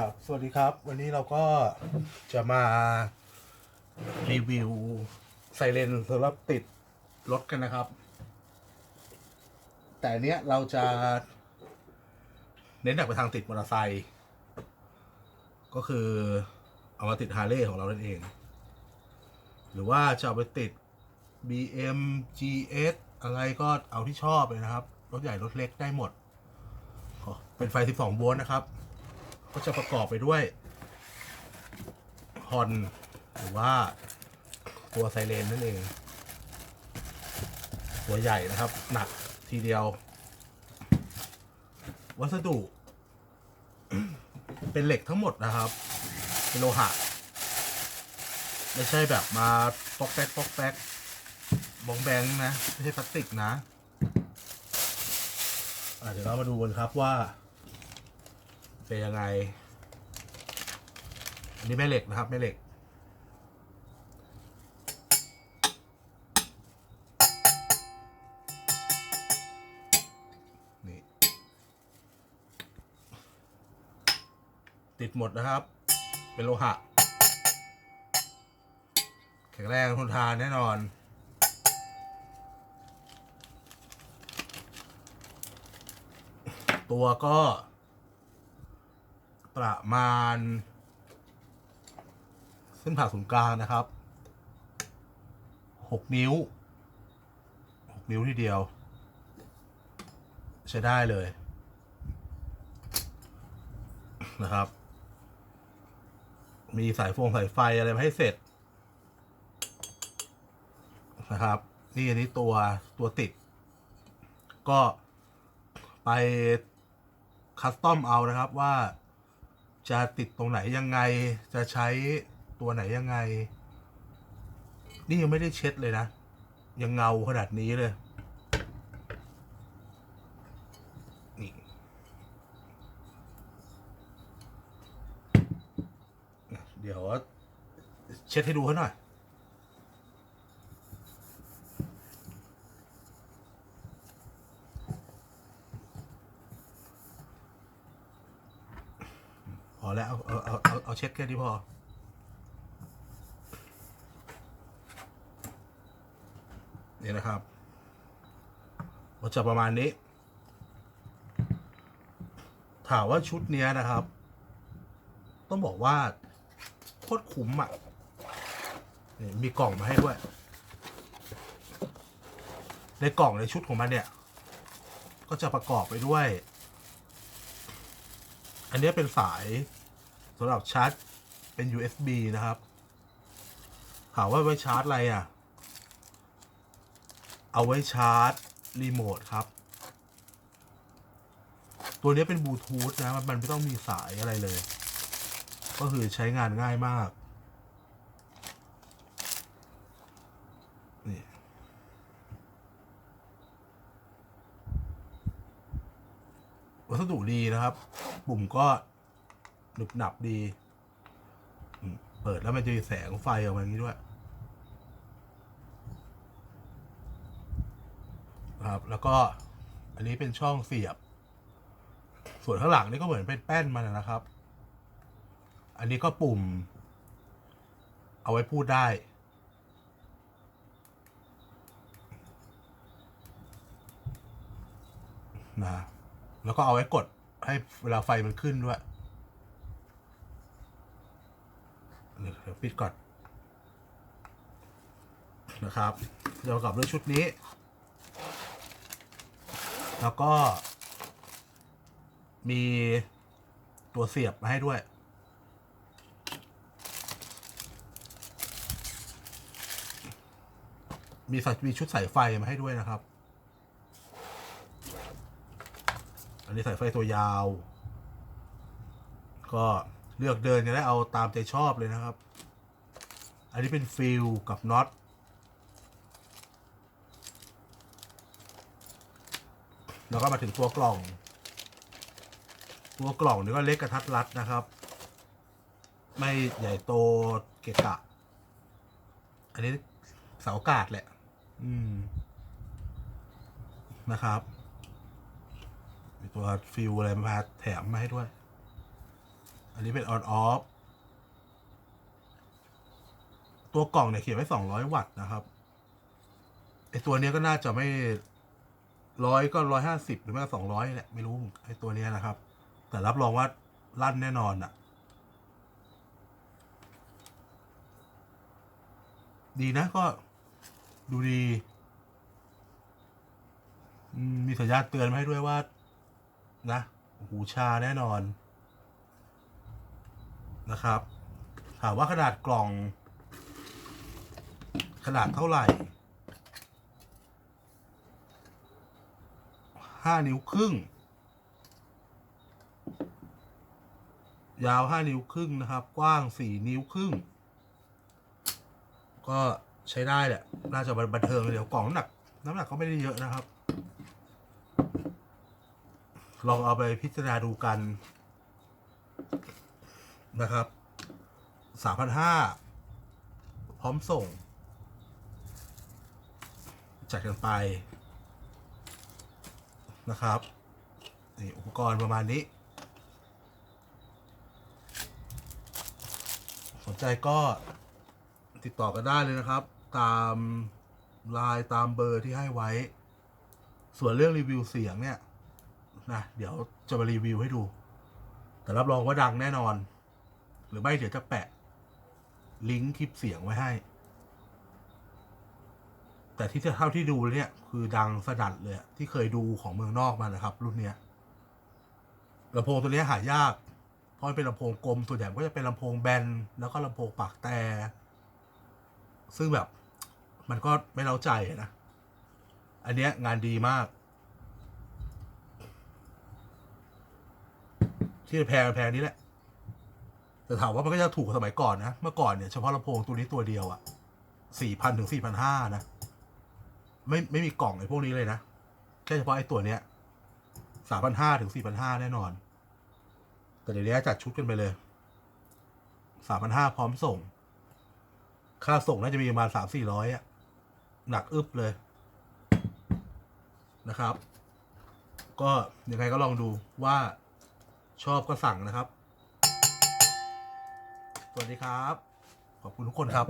ครับ สวัสดีครับ วันนี้เราก็จะมารีวิวไซเรนสำหรับติดรถกันนะครับ แต่เนี้ยเราจะ เน้นหนักไปทางติดมอเตอร์ไซค์ก็คือเอามาติดฮาร์เลย์ของเรานั่นเอง หรือว่าจะเอาไปติด BM GS อะไรก็เอาที่ชอบเลยนะครับ รถใหญ่รถเล็กได้หมด เป็นไฟ 12 โวลต์นะครับ ก็จะประกอบไปด้วยฮอนหรือว่าตัวไซเรนนั่นเอง ตัวใหญ่นะครับ หนักทีเดียว วัสดุ เป็นเหล็กทั้งหมดนะครับ เป็นโลหะ ไม่ใช่แบบมาปอกแป๊กปอกแป๊กบองแบงนะ ไม่ใช่พลาสติกนะะเดี๋ยวเรามาดูกันครับว่า เป็นยังไง อันนี้แม่เหล็กนะครับ แม่เหล็ก นี่ ติดหมดนะครับ เป็นโลหะ แข็งแรงทนทานแน่นอนตัวก็ ประมาณ เส้นผ่าศูนย์กลางนะครับหกนิ้วหกนิ้วทีเดียว ใช้ได้เลยนะครับ มีสายฟงสายไฟอะไรมาให้เสร็จนะครับ นี่อันนี้ตัวตัวติด ก็ไปคัสตอมเอานะครับว่า จะติดตรงไหนยังไง จะใช้ตัวไหนยังไง นี่ยังไม่ได้เช็ดเลยนะ ยังเงาขนาดนี้เลย นี่ เดี๋ยว เช็ดให้ดูเขาหน่อย แล้วเอาเอาเอาเอาเอาเช็ดแค่นี้พอนี่นะครับก็จะประมาณนี้ ถามว่าชุดเนี้ยนะครับ ต้องบอกว่าโคตรคุ้มอะนี่มีกล่องมาให้ด้วย ในกล่องในชุดของมันเนี่ย ก็จะประกอบไปด้วย อันนี้เป็นสาย สำหรับชาร์จเป็น USB นะครับ ถามว่าไว้ชาร์จอะไรอะ เอาไว้ชาร์จรีโมทครับ ตัวนี้เป็นบลูทูธนะ มันไม่ต้องมีสายอะไรเลย ก็คือใช้งานง่ายมาก นี่วัสดุดีนะครับ ปุ่มก็ หนึบหนับดี เปิดแล้วมันจะมีแสงไฟออกมาอย่างนี้ด้วยนะครับ แล้วก็อันนี้เป็นช่องเสียบ ส่วนข้างหลังนี่ก็เหมือนเป็นแป้นมันนะครับ อันนี้ก็ปุ่ม เอาไว้พูดได้นะแล้วก็เอาไว้กดให้เวลาไฟมันขึ้นด้วย เดี๋ยวปิดก่อนนะครับเดี๋ยวกับเรื่องชุดนี้ แล้วก็ มีตัวเสียบมาให้ด้วย มีสายมีชุดสายไฟมาให้ด้วยนะครับ อันนี้สายไฟตัวยาว ก็ เลือกเดินจะได้เอาตามใจชอบเลยนะครับ อันนี้เป็นฟิลกับน็อตแล้วก็มาถึงตัวกล่อง ตัวกล่องนี่ก็เล็กกระทัดรัดนะครับ ไม่ใหญ่โตเกะกะ อันนี้เสากาศแหละ อืม นะครับ มีตัวฟิวอะไรมาแถมมาให้ด้วย อันนี้เป็นออนออฟตัวกล่องเนี่ยเขียนไว้สองร้อยวัตต์นะครับไอตัวเนี้ยก็น่าจะไม่ร้อยก็ร้อยห้าสิบหรือไม่ก็สองร้อยแหละไม่รู้ไอตัวเนี้ยนะครับ แต่รับรองว่าลั่นแน่นอนอะดีนะก็ดูดีมมีสัญญาณเตือนมาให้ด้วยว่า นะหูชาแน่นอน นะครับ ถามว่าขนาดกล่อง ขนาดเท่าไหร่ห้านิ้วครึ่ง ยาวห้านิ้วครึ่งนะครับ กว้างสี่นิ้วครึ่ง ก็ใช้ได้แหละ น่าจะบันเทิงเลยเดี๋ยวกล่องน้ำหนัก น้ำหนักก็ไม่ได้เยอะนะครับ ลองเอาไปพิจารณาดูกัน นะครับสามพันห้าพร้อมส่ง จัดกันไปนะครับนี่อุปกรณ์ประมาณนี้ สนใจก็ติดต่อกันได้เลยนะครับ ตามไลน์ตามเบอร์ที่ให้ไว้ ส่วนเรื่องรีวิวเสียงเนี่ยนะเดี๋ยวจะมารีวิวให้ดู แต่รับรองว่าดังแน่นอน รือไม่เดี๋ยวจะแปะ ลิงก์คลิปเสียงไว้ให้ แต่ที่เท่าที่ดูเนี่ย คือดังสดัดเลยที่เคยดูของเมืองนอกมานะครับ รุ่นเนี้ยลำโพงตัวเนี้ยหายาก เพราะเป็นลำโพงกลมส่วนใหญ่ก็จะเป็นลำโพงแบน แล้วก็ลำโพงปากแต่ ซึ่งแบบ มันก็ไม่เล้าใจนะ อันเนี้ยงานดีมาก ที่แพงแพงนี้แหละ แต่ถามว่ามันก็จะถูกกว่าสมัยก่อนนะ เมื่อก่อนเนี่ยเฉพาะลำโพงตัวนี้ตัวเดียวอะสี่พันถึงสี่พันห้านะ ไม่ไม่มีกล่องไอ้พวกนี้เลยนะ แค่เฉพาะไอ้ตัวเนี้ยสามพันห้าถึงสี่พันห้าแน่นอน แต่เดี๋ยวนี้จัดชุดกันไปเลยสามพันห้าพร้อมส่ง ค่าส่งน่าจะมีประมาณสามสี่ร้อยอะหนักอึบเลยนะครับ ก็ยังไงก็ลองดูว่าชอบก็สั่งนะครับ สวัสดีครับ ขอบคุณทุกคนครับ